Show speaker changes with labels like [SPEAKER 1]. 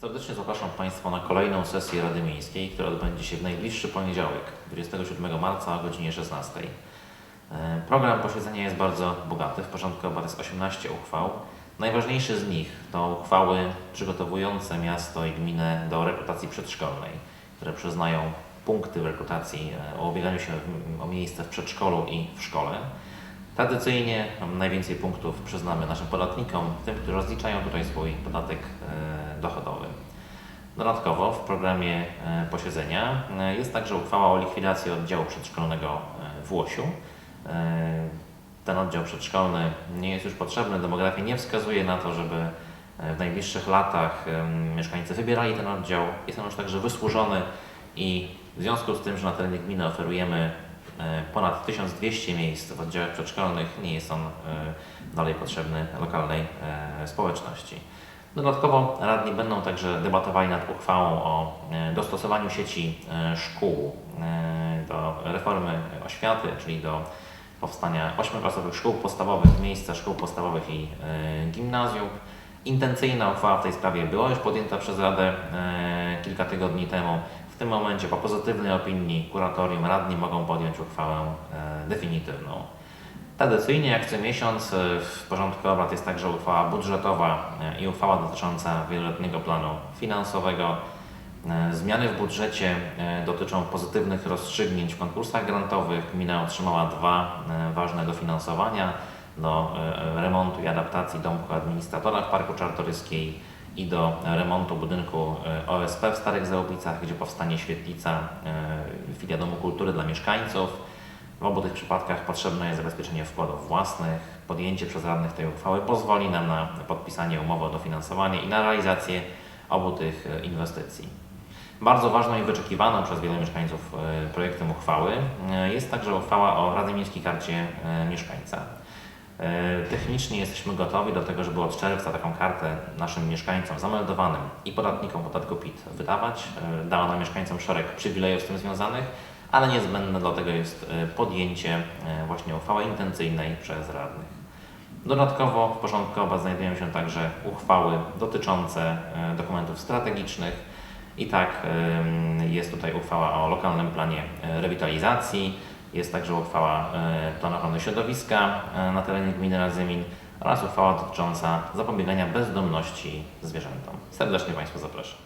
[SPEAKER 1] Serdecznie zapraszam Państwa na kolejną sesję Rady Miejskiej, która odbędzie się w najbliższy poniedziałek, 27 marca o godzinie 16. E, Program posiedzenia jest bardzo bogaty. W porządku obrad jest 18 uchwał. Najważniejsze z nich to uchwały przygotowujące miasto i gminę do rekrutacji przedszkolnej, które przyznają punkty w rekrutacji e, o ubieganiu się o miejsce w przedszkolu i w szkole. Tradycyjnie najwięcej punktów przyznamy naszym podatnikom, tym, którzy rozliczają tutaj swój podatek e, dochodowy. Dodatkowo w programie e, posiedzenia e, jest także uchwała o likwidacji oddziału przedszkolnego e, w Łosiu. Ten oddział przedszkolny nie jest już potrzebny. Demografia nie wskazuje na to, żeby w najbliższych latach mieszkańcy wybierali ten oddział. Jest on już także wysłużony i w związku z tym, że na terenie gminy oferujemy ponad 1200 miejsc w oddziałach przedszkolnych, nie jest on dalej potrzebny lokalnej społeczności. Dodatkowo radni będą także debatowali nad uchwałą o e, dostosowaniu sieci e, szkół e, do reformy oświaty, czyli do powstania ośmioklasowych szkół podstawowych w miejsce szkół podstawowych i gimnazjów. Intencyjna uchwała w tej sprawie była już podjęta przez Radę kilka tygodni temu. W tym momencie po pozytywnej opinii kuratorium radni mogą podjąć uchwałę definitywną. Tradycyjnie, jak co miesiąc, e, w porządku obrad jest także uchwała budżetowa e, i uchwała dotycząca wieloletniego planu finansowego. E, Zmiany w budżecie dotyczą pozytywnych rozstrzygnięć w konkursach grantowych. Gmina otrzymała dwa ważne dofinansowania do remontu i adaptacji domku administratora w Parku Czartoryskiej i do remontu budynku OSP w Starych Załobicach, gdzie powstanie świetlica filia Domu Kultury dla mieszkańców. W obu tych przypadkach potrzebne jest zabezpieczenie wkładów własnych. Podjęcie przez radnych tej uchwały pozwoli nam na podpisanie umowy o dofinansowanie i na realizację obu tych e, inwestycji. Bardzo ważną i wyczekiwaną przez wielu mieszkańców e, projektem uchwały e, jest także uchwała o Rady Miejskiej Karcie Mieszkańca. Technicznie jesteśmy gotowi do tego, żeby od czerwca taką kartę naszym mieszkańcom zameldowanym i podatnikom podatku PIT wydawać. Dała nam mieszkańcom szereg przywilejów z tym związanych, ale niezbędne do tego jest e, podjęcie e, właśnie uchwały intencyjnej przez radnych. Dodatkowo w porządku obrad znajdują się także uchwały dotyczące e, dokumentów strategicznych. I tak jest tutaj uchwała o lokalnym planie rewitalizacji, jest także uchwała planu ochrony środowiska na terenie gminy Radzymin oraz uchwała dotycząca zapobiegania bezdomności zwierzętom. Serdecznie Państwa zapraszam.